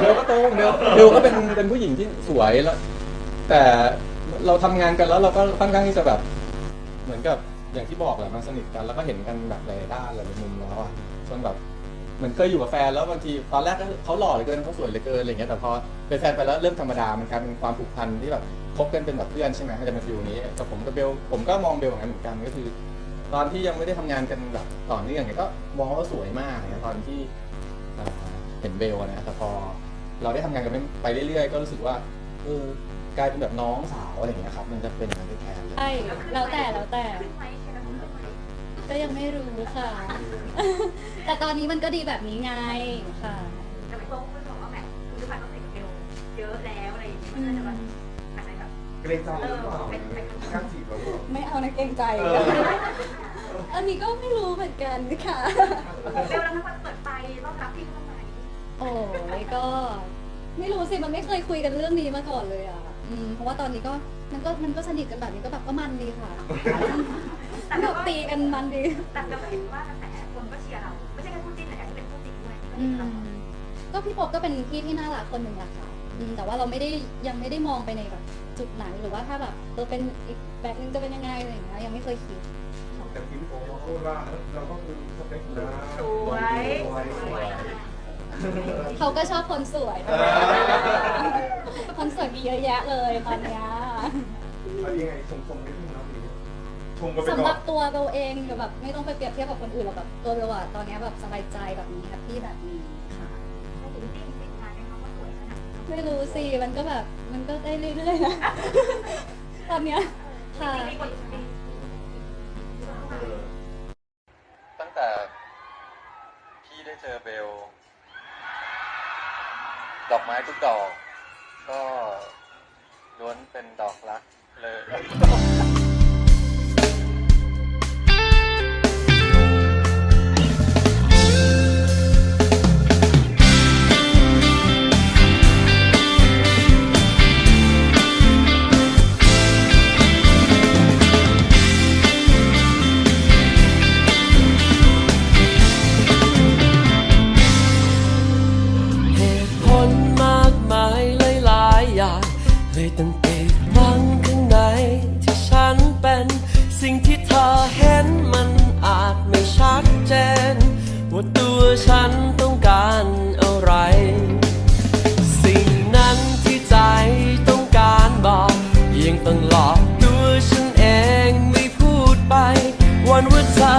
เบลก็ตรงเบลเบลก็เป็นเป็นผู้หญิงที่สวยแล้ว แต่เราทำงานกันแล้วเราก็ค่อนข้างที่จะแบบ เหมือนกับอย่างที่บอกแหละมันสนิทกันแล้วก็เห็นกันแบบหลายด้านหลายมุมแล้วอะจนแบบเหมือนเคยอยู่กับแฟนแล้วบางทีตอนแรกก็เขาหล่อเหลือเกินเขาสวยเหลือเกินอะไรเงี้ยแต่พอเป็นแฟนไปแล้วเริ่มธรรมดามันกลายเป็นความผูกพันที่แบบคบกันเป็นแบบเพื่อนใช่ไหมก็จะเป็นฟิลนี้แต่ผมกับเบลผมก็มองเบลอย่างนั้นเหมือนกันก็คือ ตอนที่ยังไม่ได้ทำงานกันแบบต่อเนื่องเนี่ยก็มองว่าเขาสวยมากนะตอนที่ เอ่อเห็นเบลนะแต่พอเราได้ทำงานกันไปเรื่อยๆ ก็รู้สึกว่าเออกลายเป็นแบบน้องสาวอะไรอย่างเงี้ยครับ มันจะเป็นอย่างนั้นแทนเลยใช่แล้วแต่แล้วแต่ขึ้นไหมใช่ไหมขึ้นไหมก็ยังไม่รู้ค่ะ แต่ตอนนี้มันก็ดีแบบนี้ไงค่ะแต่ไม่บอกไม่บอกว่าแบบคุณจะผ่านต้องใส่เกลเยอะแล้วอะไรอย่างเงี้ยมันก็จะแบบอาจจะแบบเกรงใจหรือเปล่าข้างจีบเราหรือเปล่าไม่เอานะเกรงใจเอออันนี้ก็ไม่รู้เหมือนกันค่ะเบลแล้วถ้ามันเปิดไฟต้องรับพี่เข้ามา โอ้ยก็ ไม่รู้สิมันไม่เคยคุยกันเรื่องนี้มาก่อนเลยอะอืมเพราะว่าตอนนี้ก็มันก็มันก็สนิทกันแบบนี้ก็แบบก็มันดีค่ะแต่แบเราบก็ตีกันมันดี แต่เราเห็นว่ากระแสคนก็เชียร์เรา ไม่ใช่แค่คู่จิ้นแต่อยากจะเป็นคู่จริงด้วยอืมก็พี่ปบก็เป็นพี่ที่น่ารักคนหนึ่งแหละค่ะอืมแต่ว่าเราไม่ได้ยังไม่ได้มองไปในแบบจุดไหนหรือว่าถ้าแบบเออเป็นอีกแบบนึงจะเป็นยังไงอะไรอย่างเงี้ยยังไม่เคยคิดค่ะแต่พี่โป๊เขาพูดว่าเราก็คือสเปคนะสวย สวย เขาก็ชอบคนสวย คนสวยมีเยอะแยะเลยตอนเนี้ยเอายังไงชมๆนิดนึงเนาะพี่ชมกันไปสำหก่อรันบตัวเบลเองแบบไม่ต้องไปเปรียบเทียบกับคนอื่นหรอกแบบตัวเบลอะตอนเนี้ยแบบสบายใจแบบนี้แฮปปี้แบบนี้ค่ะเขาถึงจิ้นจิ้นงานให้เขาว่าสวยขนาดนี้ไม่รู้สิมันก็แบบมันก็ได้เรื่อยๆนะ ตอนเนี้ยค่ะมีคนมีตั้งแต่พี่ได้เจอเบล ดอกไม้ทุกดอก ก็ล้วนเป็นดอกรักเลย ตัวฉันต้องการอะไร สิ่งนั้นที่ใจต้องการบอกยังต้องหลอกตัวฉันเองไม่พูดไป วันว่าเธอ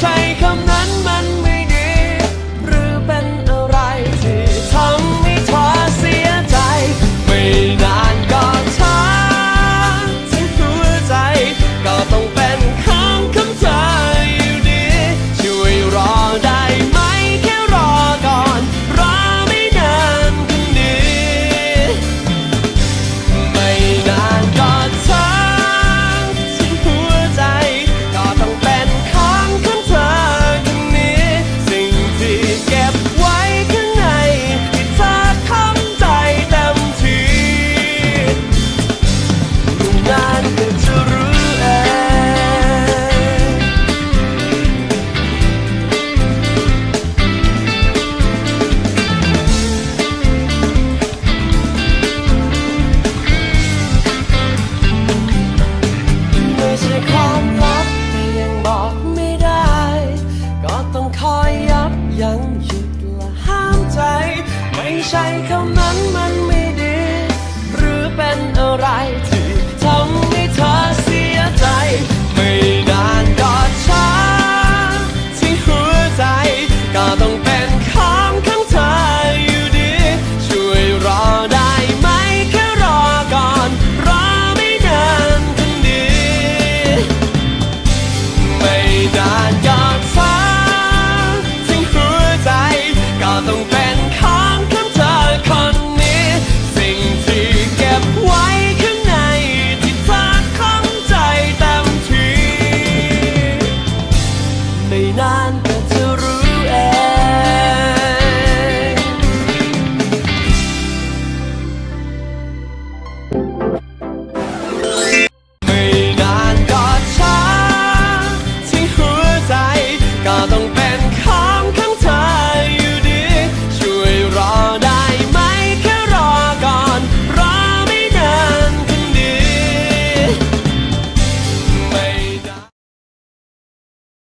ใช่คำา